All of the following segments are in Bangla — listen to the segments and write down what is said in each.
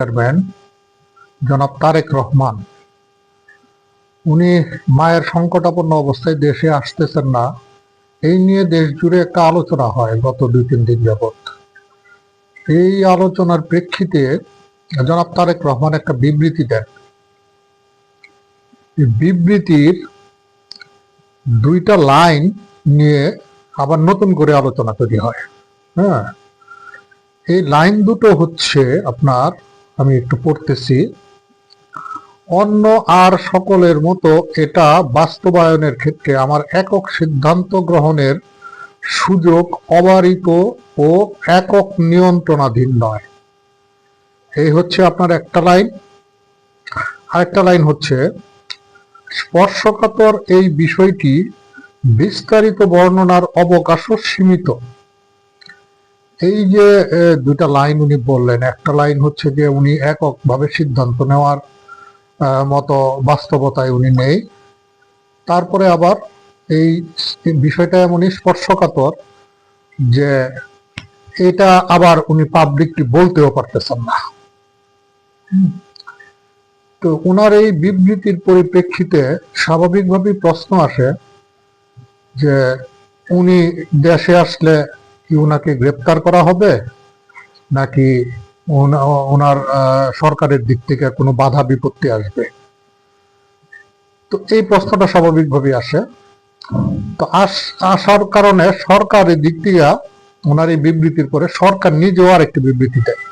চেয়ারম্যান জনাব তারেক রহমান। উনি মায়ের সংকটাপন্ন অবস্থায় দেশে আসতেছেন না। এই নিয়ে দেশ জুড়ে একটা আলোচনা হয় গত দুই, তিন দিন যাবৎ। এই আলোচনার প্রেক্ষিতে জনাব তারেক রহমান একটা বিবৃতি দেন। বিবৃতির দুইটা লাইন নিয়ে আবার নতুন করে আলোচনা তৈরি হয়। হ্যাঁ এই লাইন দুটো হচ্ছে আপনার আমি একটু পড়তেছি। অন্য আর সকলের মতো এটা বাস্তবায়নের ক্ষেত্রে আমার একক সিদ্ধান্ত গ্রহণের সুযোগ অবারিত ও একক নিয়ন্ত্রণাধীন নয়। এই হচ্ছে আপনার একটা লাইন। আরেকটা লাইন হচ্ছে, স্পর্শকাতর এই বিষয়টি বিস্তারিত বর্ণনার অবকাশও সীমিত। এই যে এ, দুইটা লাইন উনি বললেন একটা লাইন হচ্ছে যে উনি এককভাবে সিদ্ধান্ত নেওয়ার মতো বাস্তবতায় উনি নেই। তারপরে আবার এই বিষয়টা এমনই স্পর্শকাতর যে এটা আবার উনি পাবলিকটি বলতেও পারতেছেন না। তো ওনার এই বিবৃতির পরিপ্রেক্ষিতে স্বাভাবিকভাবেই প্রশ্ন আসে যে উনি দেশে আসলে কি ওনাকে গ্রেপ্তার করা হবে? নাকি ওনার সরকারের দিক থেকে কোনো বাধা বিপত্তি আসবে? তো এই প্রশ্নটা স্বাভাবিকভাবেই আসে। তো আস- আসার কারণে সরকারের দিক থেকে ওনার এই বিবৃতির পরে সরকার নিজেও আর একটি বিবৃতি দেয়।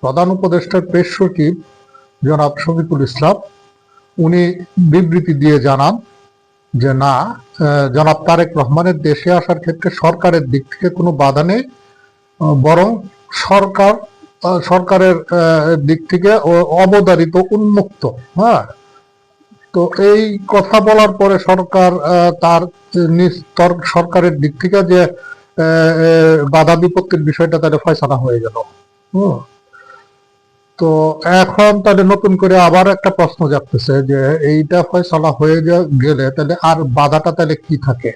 প্রধান উপদেষ্টার প্রেস সচিব জনাব শফিকুল ইসলাম, উনি বিবৃতি দিয়ে জানান যে না জনাব তারেক রহমানের দেশে আসার ক্ষেত্রে সরকারের দিক থেকে কোনো বাধা নেই বরং সরকার সরকারের দিক থেকে অবদারিত উন্মুক্ত হ্যাঁ তো এই কথা বলার পরে সরকার তার নিজ সরকারের দিক থেকে যে বাধা বিপত্তির বিষয়টা তাহলে ফয়সালা হয়ে গেল, হুম। তো এখন তাহলে নতুন করে আবার একটা প্রশ্ন যাচ্ছে যে এইটা ফয়সালা হয়ে গেলে তাহলে আর বাধাটা তাহলে কি থাকে?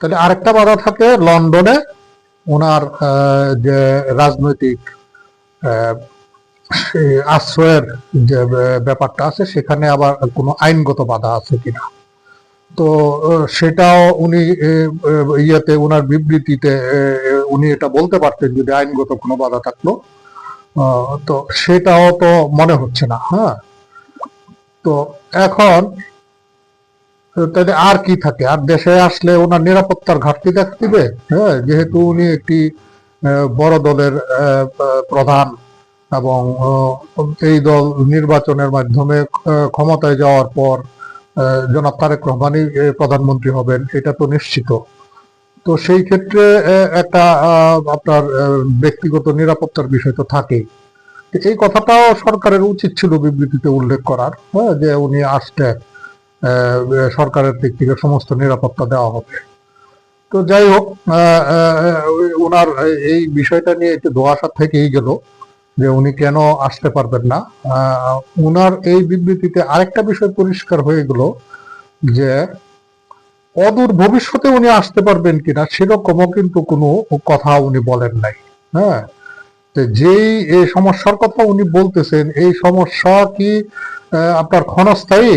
তাহলে আরেকটা বাধা থাকে লন্ডনে ওনার যে রাজনৈতিক আশ্রয়ের যে ব্যাপারটা আছে সেখানে আবার কোনো আইনগত বাধা আছে কিনা? তো, সেটাও উনি ইয়েতে ওনার বিবৃতিতে উনি এটা বলতে পারতেন যদি আইনগত কোনো বাধা থাকল। তো সেটাও তো মনে হচ্ছে না হ্যাঁ? তো এখন তাহলে আর কি থাকে? আর দেশে আসলে ওনার নিরাপত্তার ঘাটতি দেখা দিবে? হ্যাঁ যেহেতু উনি একটি বড় দলের প্রধান এবং এই দল নির্বাচনের মাধ্যমে ক্ষমতায় যাওয়ার পর জনাব তারেক রহমানই প্রধানমন্ত্রী হবেন, এটা তো নিশ্চিত। তো সেই ক্ষেত্রে একটা আপনার ব্যক্তিগত নিরাপত্তার বিষয় তো থাকেই এই কথাটাও সরকারের উচিত ছিল বিবৃতিতে উল্লেখ করার হ্যাঁ যে উনি আসতে সরকারের দিক থেকে সমস্ত নিরাপত্তা দেওয়া হবে। তো যাই হোক ওনার এই বিষয়টা নিয়ে একটু ধোয়াশা থেকেই গেল যে উনি কেন আসতে পারবেন না। ওনার এই বিবৃতিতে আরেকটা বিষয় পরিষ্কার হয়ে গেল যে অদূর ভবিষ্যতে উনি আসতে পারবেন কিনা সেরকমও কিন্তু কোনো কথা উনি বলেন নাই। হ্যাঁ? যেই এই সমস্যার কথা উনি বলতেছেন, এই সমস্যা কি আপনার ক্ষণস্থায়ী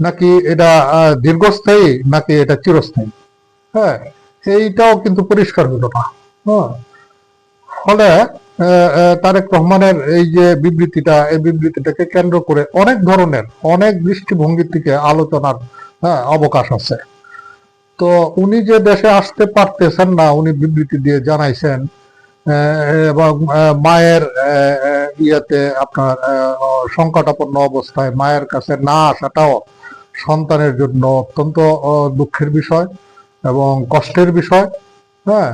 নাকি এটা দীর্ঘস্থায়ী নাকি এটা চিরস্থায়ী? হ্যাঁ? এইটাও কিন্তু পরিষ্কার হলো না। হ্যাঁ? ফলে তারেক রহমানের এই যে বিবৃতিটা, এই বিবৃতিটাকে কেন্দ্র করে অনেক ধরনের, অনেক দৃষ্টিভঙ্গির থেকে আলোচনার হ্যাঁ অবকাশ আছে। তো উনি যে দেশে আসতে পারতেছেন না, উনি বিবৃতি দিয়ে জানাইছেন এবং মায়ের ইয়েতে আপনার সংকটাপন্ন অবস্থায় মায়ের কাছে না আসাটাও সন্তানের জন্য অত্যন্ত দুঃখের বিষয় এবং কষ্টের বিষয় হ্যাঁ?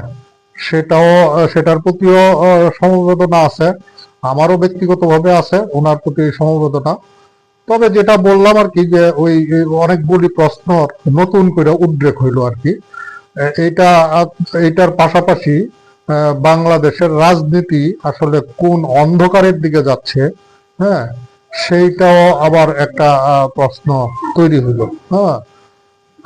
সেটাও, সেটার প্রতিও সমবেদনা আছে, আমারও ব্যক্তিগতভাবে আছে ওনার প্রতি সমবেদনা। তবে যেটা বললাম আর কি যে ওই অনেকগুলি প্রশ্ন নতুন করে উদ্রেক হইল আর কি। এটা এটার পাশাপাশি বাংলাদেশের রাজনীতি আসলে কোন অন্ধকারের দিকে যাচ্ছে হ্যাঁ সেইটাও আবার একটা প্রশ্ন তৈরি হইল হ্যাঁ।